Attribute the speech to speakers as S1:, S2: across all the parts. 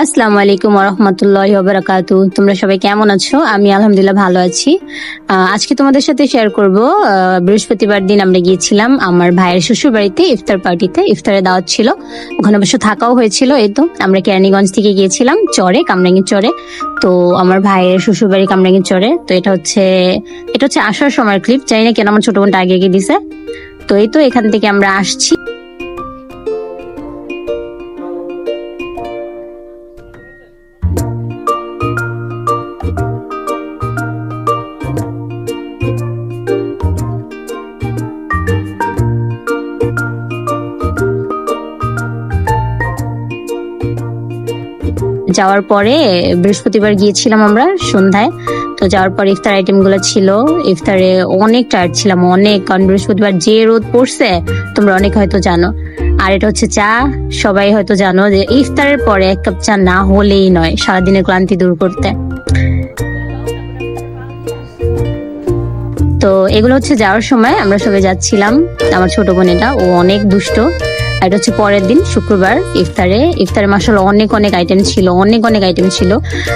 S1: আসসালামু আলাইকুম রহমতুল্লাহ বারাকাতু তোমরা সবাই কেমন আছো? আমি আলহামদুলিল্লাহ ভালো আছি। আজকে তোমাদের সাথে শেয়ার করব বৃহস্পতিবার দিন আমরা গিয়েছিলাম আমার ভাইয়ের শ্বশুর বাড়িতে ইফতার পার্টিতে ইফতারে দাওয়াত ছিল। ওখানে অবশ্য থাকাও হয়েছিল এই তো। আমরা কেরানীগঞ্জ থেকে গিয়েছিলাম, চরে কামরাঙ্গি চরে। তো আমার ভাইয়ের শ্বশুর বাড়ি কামরাঙ্গি চরে। তো এটা হচ্ছে এটা হচ্ছে আসার সময় ক্লিপ জানি না কেন আমার ছোট বোনটা আগে আগে দিছে। তো এই তো এখান থেকে আমরা আসছি। যাওয়ার পরে বৃহস্পতিবার গিয়েছিলাম আমরা সন্ধ্যায়। তো যাওয়ার পর ইফতার আইটেমগুলো ছিল। ইফতারে অনেক টায়ার্ড ছিলাম, অনেক। কারণ বৃহস্পতিবার যে রোদ পড়ছে, তোমরা অনেক হয়তো জানো। আর এটা হচ্ছে চা। সবাই হয়তো জানো যে ইফতারের পরে এক কাপ চা না হলেই নয়, সারাদিনের ক্লান্তি দূর করতে। তো এগুলো হচ্ছে যাওয়ার সময়। আমরা সবাই যাচ্ছিলাম। আমার ছোট বোন এটা, ও অনেক দুষ্ট। এটা হচ্ছে পরের দিন, শুক্রবার, ইফতারে। ইফতারে মাসাল অনেক অনেক আইটেম ছিল, অনেক অনেক আইটেম ছিল।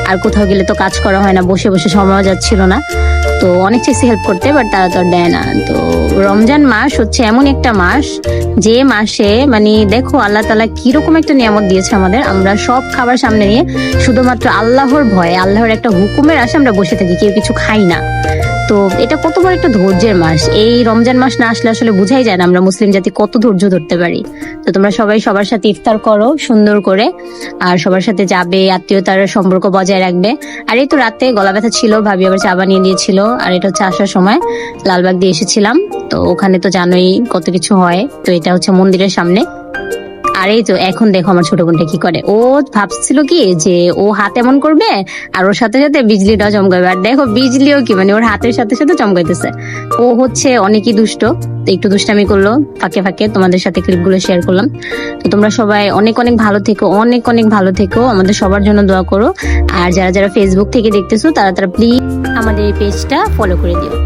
S1: আর কোথাও গেলে তো কাজ করা হয় না, বসে বসে সময় যাচ্ছিল না। তো অনেক চেষ্টা হেল্প করতে বাট তারা তো দেয় না। তো রমজান মাস হচ্ছে এমন একটা মাস, যে মাসে মানে দেখো আল্লাহ তালা কীরকম একটা নিয়ামত দিয়েছে আমাদের। আমরা সব খাবার সামনে নিয়ে শুধুমাত্র আল্লাহর ভয়ে, আল্লাহর একটা হুকুমের আশে আমরা বসে থাকি, কেউ কিছু খাই না। তো এটা কত বড় একটা ধৈর্যের মাস। এই রমজান মাস না আসলে আসলে বুঝাই যায় না, আমরা মুসলিম জাতি কত ধৈর্য ধরতে পারি। তো তোমরা সবাই সবার সাথে ইফতার করো, সুন্দর করে। আর সবার সাথে যাবে, আত্মীয়তার সম্পর্ক বজায় রাখবে। আর এই তো রাতে গলা ব্যথা ছিল, ভাবি আবার চা বানিয়ে দিয়েছিল। আর এটা হচ্ছে আসার সময়, লালবাগ দিয়ে এসেছিলাম। তো ওখানে তো জানোই কত কিছু হয়। তো এটা হচ্ছে মন্দিরের সামনে। আর তো এখন দেখো আমার ছোট বোনটা কি করে? ও ভাবছিল কি যে ও হাত এমন করবে আর ওর সাথে সাথে বিজলিটাও চমকাবে। আর দেখো বিজলিও কি মানে ওর হাতের সাথে সাথে চমকাইতেছে। ও হচ্ছে অনেকই দুষ্ট একটু দুষ্টামি করল ফাঁকে ফাঁকে। তোমাদের সাথে ক্লিপগুলো শেয়ার করলাম। তো তোমরা সবাই অনেক অনেক ভালো থেকো, অনেক অনেক ভালো থেকো। আমাদের সবার জন্য দোয়া করো। আর যারা যারা ফেসবুক থেকে দেখতেছো, তারা তারা প্লিজ আমাদের এই পেজটা ফলো করে দিও।